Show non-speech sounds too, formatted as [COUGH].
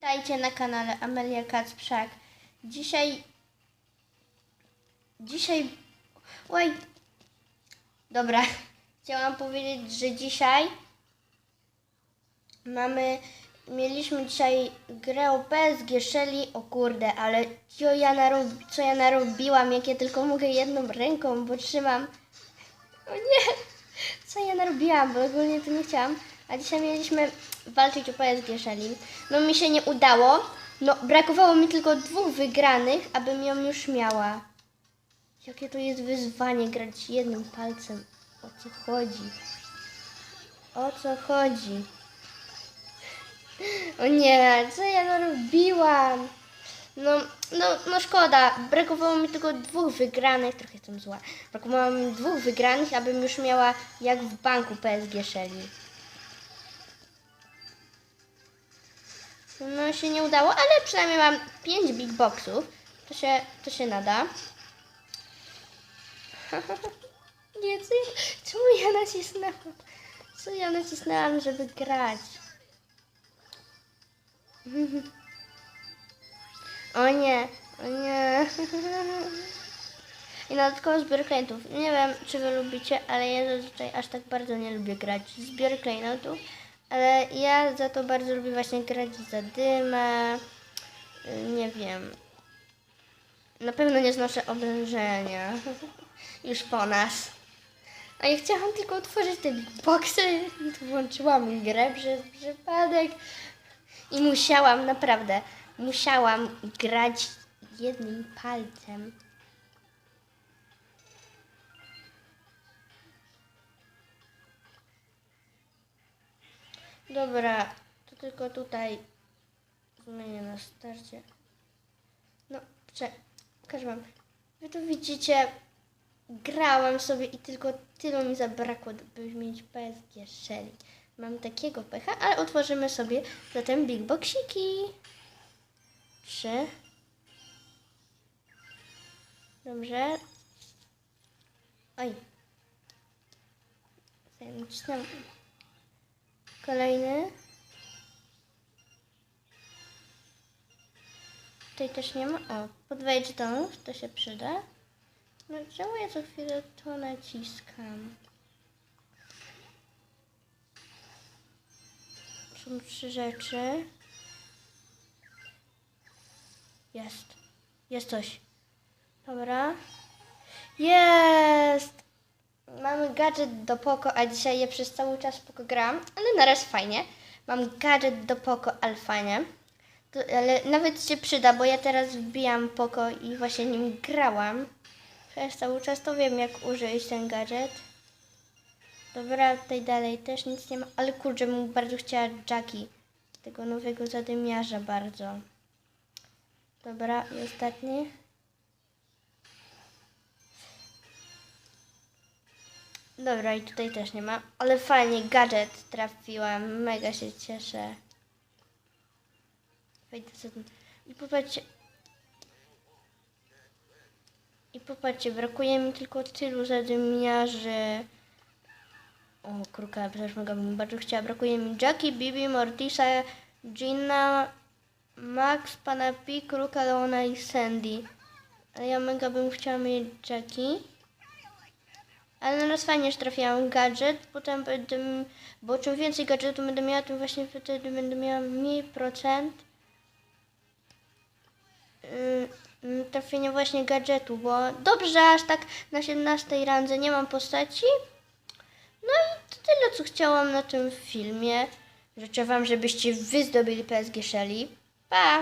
Witajcie na kanale Amelia Kacprzak. Dzisiaj... Dzisiaj... Oj... Dobra. [LAUGHS] Chciałam powiedzieć, że dzisiaj mamy... Mieliśmy dzisiaj grę o PSG Shelly. O kurde, ale co ja, narob... co ja narobiłam, jak ja tylko mogę jedną ręką, bo trzymam... O nie! [LAUGHS] Co ja narobiłam, bo ogólnie to nie chciałam. A dzisiaj mieliśmy walczyć o PSG Shelly. No mi się nie udało. No brakowało mi tylko dwóch wygranych, abym ją już miała. Jakie to jest wyzwanie grać jednym palcem. O co chodzi? O co chodzi? O nie, co ja narobiłam? No, no, no szkoda. Brakowało mi tylko dwóch wygranych. Trochę jestem zła. Brakowało mi dwóch wygranych, abym już miała jak w banku PSG Shelly. No się nie udało, ale przynajmniej mam 5 big boxów. To się, to się nada. [LAUGHS] Nie, co ja, czemu ja nacisnęłam? Co ja nacisnęłam, żeby grać? [LAUGHS] O nie, o nie. [LAUGHS] I dodatkowo zbiór klejnotów. Nie wiem, czy wy lubicie, ale ja zazwyczaj aż tak bardzo nie lubię grać zbiór klejnotów. Ale ja za to bardzo lubię właśnie grać za dymę. Y, Nie wiem. Na pewno nie znoszę oblężenia. [LAUGHS] Już po nas. A ja chciałam tylko otworzyć te boxy i tu włączyłam grę przez przypadek. I musiałam, naprawdę, musiałam grać jednym palcem. Dobra, to tylko tutaj zmienię na starcie. No, pokażę wam. Wy to widzicie, grałam sobie i tylko tylu mi zabrakło, by mieć PSG Shelly. Mam takiego pecha, ale otworzymy sobie zatem Big Boxiki. Trzy. Dobrze. Oj. Nacisnę. Kolejny. Tutaj też nie ma. O, podwejdź tą, to się przyda. No czemu ja co chwilę to naciskam? Są trzy rzeczy. Jest. Jest coś. Dobra. Jest! Mamy gadżet do Poco, a dzisiaj je przez cały czas Poco gram, ale na raz fajnie. Mam gadżet do Poco. To, ale nawet się przyda, bo ja teraz wbijam Poco i właśnie nim grałam. Przez cały czas to wiem, jak użyć ten gadżet. Dobra, tutaj dalej też nic nie ma, ale kurczę, bym bardzo chciała Jackie, tego nowego zadymiarza bardzo. Dobra, i ostatni. Dobra, i tutaj też nie ma, ale fajnie, gadżet trafiłam, mega się cieszę. I popatrzcie. I popatrzcie, brakuje mi tylko tylu zadymiarzy. O, kruka, przecież mega bym bardzo chciała. Brakuje mi Jackie, Bibi, Mortisa, Gina, Max, Pana Pi, Kruka, Leona i Sandy. Ale ja mega bym chciała mieć Jackie. Ale na raz fajnie, że trafiłam gadżet, potem będę, bo czym więcej gadżetów będę miała, tym właśnie wtedy będę miała mniej procent yy, yy, trafienia właśnie gadżetu, bo dobrze, aż tak na 17 randze nie mam postaci. No i to tyle, co chciałam na tym filmie. Życzę Wam, żebyście wy zdobyli PSG Shelly. Pa!